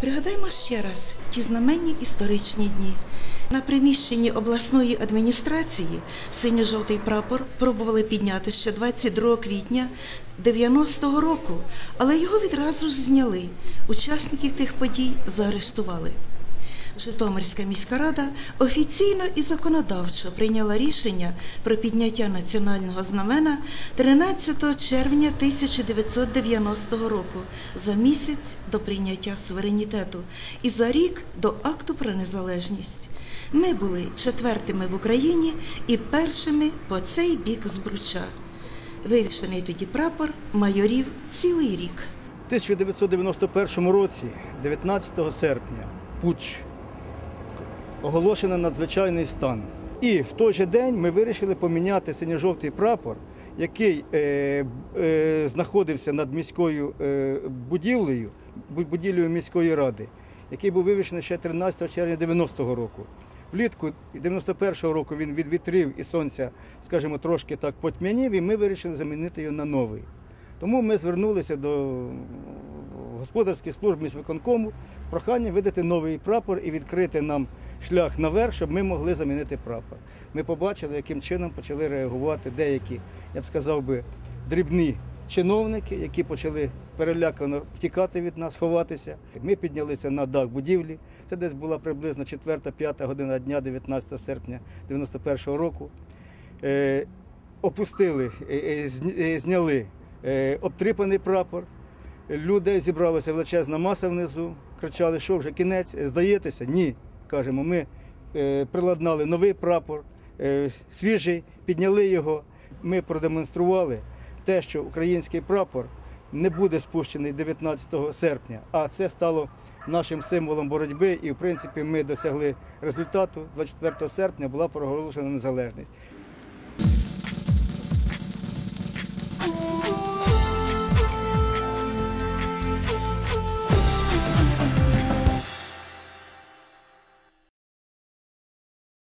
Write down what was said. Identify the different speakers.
Speaker 1: Пригадаймо ще раз ті знаменні історичні дні. На приміщенні обласної адміністрації синьо-жовтий прапор пробували підняти ще 22 квітня 90-го року, але його відразу ж зняли. Учасників тих подій заарештували. Житомирська міська рада офіційно і законодавчо прийняла рішення про підняття національного знамена 13 червня 1990 року за місяць до прийняття суверенітету і за рік до акту про незалежність. Ми були четвертими в Україні і першими по цей бік збруча. Вивішений тоді прапор майорів цілий рік.
Speaker 2: У 1991 році, 19 серпня, Пуч оголошено надзвичайний стан. І в той же день ми вирішили поміняти синьо-жовтий прапор, який е, е, знаходився над міською е, будівлею, будівлею міської ради, який був вивішений ще 13 червня 90-го року. Влітку 91-го року він від вітрів і сонця, скажімо, трошки так потьмянів, і ми вирішили замінити його на новий. Тому ми звернулися до господарських служб міськвиконкому з проханням видати новий прапор і відкрити нам шлях наверх, щоб ми могли замінити прапор. Ми побачили, яким чином почали реагувати деякі, я б сказав би, дрібні чиновники, які почали перелякано втікати від нас, ховатися. Ми піднялися на дах будівлі. Це десь була приблизно 4-5 година дня, 19 серпня 91-го року. Е, опустили, е, е, зняли обтріпаний прапор. Людей зібралася величезна маса внизу, кричали, що вже кінець, здаєтеся? Ні. Кажемо, ми е, приладнали новий прапор, е, свіжий, підняли його. Ми продемонстрували те, що український прапор не буде спущений 19 серпня, а це стало нашим символом боротьби. І, в принципі, ми досягли результату. 24 серпня була проголошена незалежність.